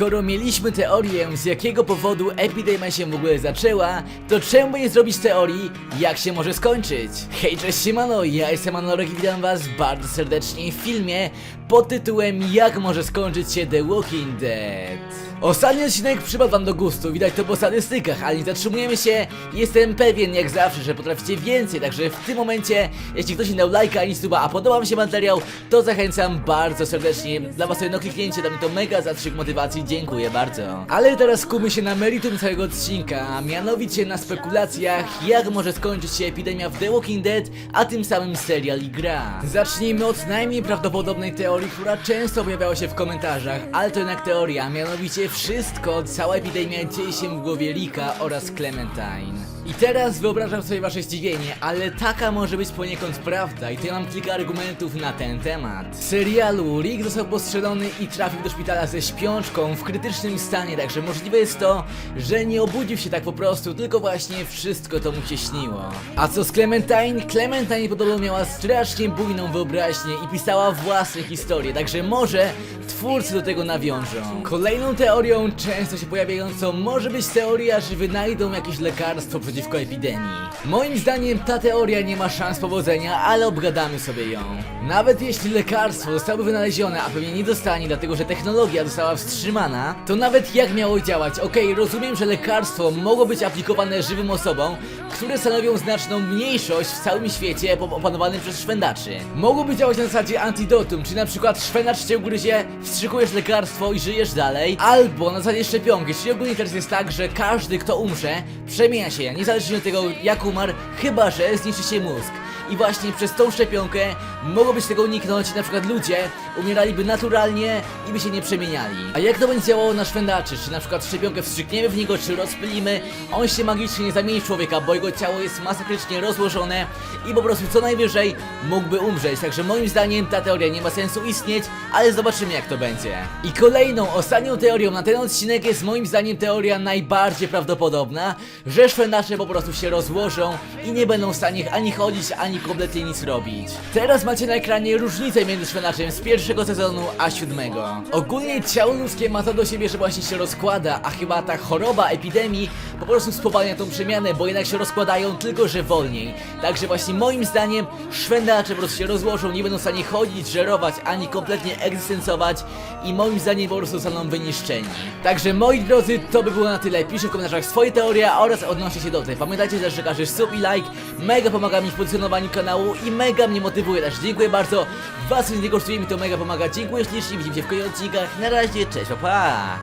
Skoro mieliśmy teorię, z jakiego powodu epidemia się w ogóle zaczęła, to czemu nie zrobić teorii, jak się może skończyć? Hej, cześć siemano, ja jestem Anorek i witam was bardzo serdecznie w filmie pod tytułem Jak może skończyć się The Walking Dead. Ostatni odcinek przypadł wam do gustu, widać to po statystykach, ale nie zatrzymujemy się. Jestem pewien jak zawsze, że potraficie więcej, także w tym momencie, jeśli ktoś nie dał lajka ani suba, a podoba wam się materiał, to zachęcam bardzo serdecznie. Dla was jedno kliknięcie, da mi to mega zastrzyk motywacji, dziękuję bardzo. Ale teraz skupmy się na meritum całego odcinka, a mianowicie na spekulacjach, jak może skończyć się epidemia w The Walking Dead, a tym samym serial i gra. Zacznijmy od najmniej prawdopodobnej teorii, która często pojawiała się w komentarzach, ale to jednak teoria, mianowicie wszystko, cała epidemia dzieje się w głowie Rika oraz Clementine. I teraz wyobrażam sobie wasze zdziwienie, ale taka może być poniekąd prawda i tu ja mam kilka argumentów na ten temat. W serialu Rick został postrzelony i trafił do szpitala ze śpiączką w krytycznym stanie, także możliwe jest to, że nie obudził się tak po prostu, tylko właśnie wszystko to mu się śniło. A co z Clementine? Clementine podobno miała strasznie bujną wyobraźnię i pisała własne historie, także może twórcy do tego nawiążą. Kolejną teorią, często się pojawiającą, może być teoria, że wynajdą jakieś lekarstwo przeciwko epidemii. Moim zdaniem ta teoria nie ma szans powodzenia, ale obgadamy sobie ją. Nawet jeśli lekarstwo zostało wynalezione, a pewnie nie dostanie, dlatego że technologia została wstrzymana, to nawet jak miało działać? Okej, rozumiem, że lekarstwo mogło być aplikowane żywym osobom, które stanowią znaczną mniejszość w całym świecie opanowanym przez szwendaczy. Mogłoby działać na zasadzie antidotum, czy na przykład szwendacz cię ugryzie, wstrzykujesz lekarstwo i żyjesz dalej, albo na zasadzie szczepionki, czyli ogólnie teraz jest tak, że każdy kto umrze, przemienia się, niezależnie od tego jak umarł, chyba że zniszczy się mózg. I właśnie przez tą szczepionkę mogło być tego uniknąć na przykład ludzie umieraliby naturalnie i by się nie przemieniali. A jak to będzie działało na szwendaczy? Czy na przykład szczepionkę wstrzykniemy w niego, czy rozpylimy, on się magicznie nie zamieni w człowieka, bo jego ciało jest masakrycznie rozłożone i po prostu co najwyżej mógłby umrzeć. Także moim zdaniem ta teoria nie ma sensu istnieć, ale zobaczymy jak to będzie. I kolejną, ostatnią teorią na ten odcinek jest moim zdaniem teoria najbardziej prawdopodobna, że szwendacze po prostu się rozłożą i nie będą w stanie ani chodzić, ani kompletnie nic robić. Teraz macie na ekranie różnicę między szwendaczem z pierwszego sezonu a siódmego. Ogólnie ciało ludzkie ma to do siebie, że właśnie się rozkłada, a chyba ta choroba epidemii po prostu spowalnia tą przemianę, bo jednak się rozkładają tylko, że wolniej. Także właśnie moim zdaniem szwendacze po prostu się rozłożą, nie będą w stanie chodzić, żerować, ani kompletnie egzystencować i moim zdaniem po prostu zostaną wyniszczeni. Także moi drodzy, to by było na tyle. Piszcie w komentarzach swoje teorie oraz odnoście się do tej. Pamiętajcie też, że każdy sub i like mega pomaga mi w pozycjonowaniu kanału i mega mnie motywuje. Także dziękuję bardzo. Was nie kosztuje, mi to mega pomaga. Dziękuję ślicznie, widzimy się w kolejnych odcinkach. Na razie, cześć, pa.